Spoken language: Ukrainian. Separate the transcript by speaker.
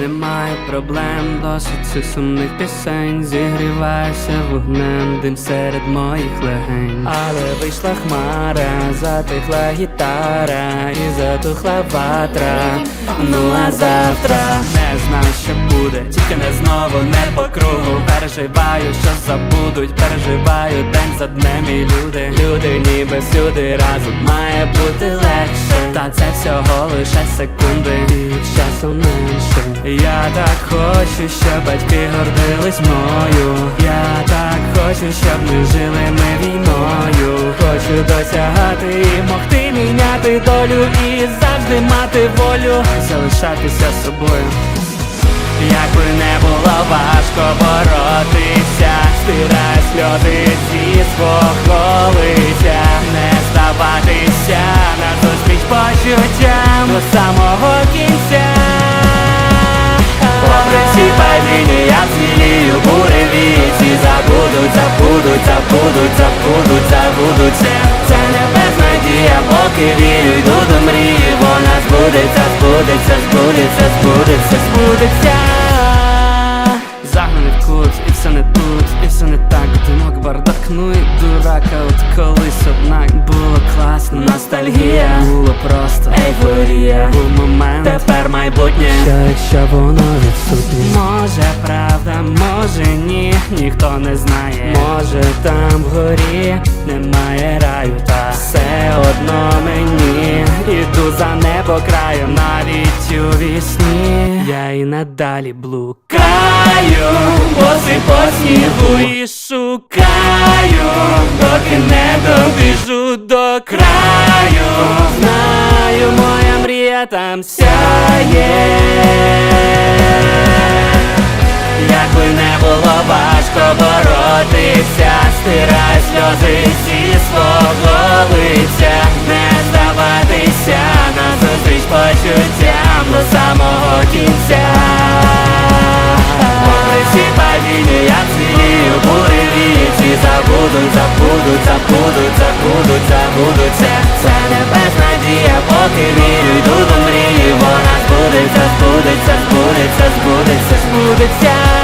Speaker 1: Немає проблем, досить цих сумних пісень. зігрівайся вогнем, дим серед моїх легень. Але вийшла хмара, затихла гітара і затухла ватра. Ну а завтра не знаю, що буде, тільки не знову, не по кругу. Переживаю, що забудуть, переживаю день за днем і люди. Люди ніби всюди разом має бути легше. Та це всього лише секунди, і часу менше. Я так хочу, щоб батьки гордились мною. Я так хочу, щоб ми жили ми війною. Хочу досягати і могти міняти долю і завжди мати волю, залишатися собою. Якби не було важко боротися, стирай сльози зі свого лиця. Не здаватися на зустріч почуттям до самого кінця. Попри всі падіння поки вірю, йду до мрії. Вона збудеться, збудеться, збудеться, збудеться, збудеться. Загнаний в кут, і все не тут, і все не так. Димок, бардак, ну і дурака. От колись однак було класно Ностальгія, було просто ейфорія. Був момент, тепер майбутнє. Що якщо воно відсутнє? Може правда, може ні, ніхто не знає. Може там вгорі немає раю небо краю навіть у вісні. Я і надалі блукаю Босий по снігу. І шукаю Доки не добіжу до краю. Знаю, моя мрія там сяє. Якби не було важко боротися, стирай сльози зі свого кінця. Попри всі падіння, я вцілію буреві, ці забудуть, забудуть, забудуть, забудуть, забудуться. Це небесна дія, поки вірю, йду до мрії, вона збудеться, збудеться, збудеться, збудеться, збудеться.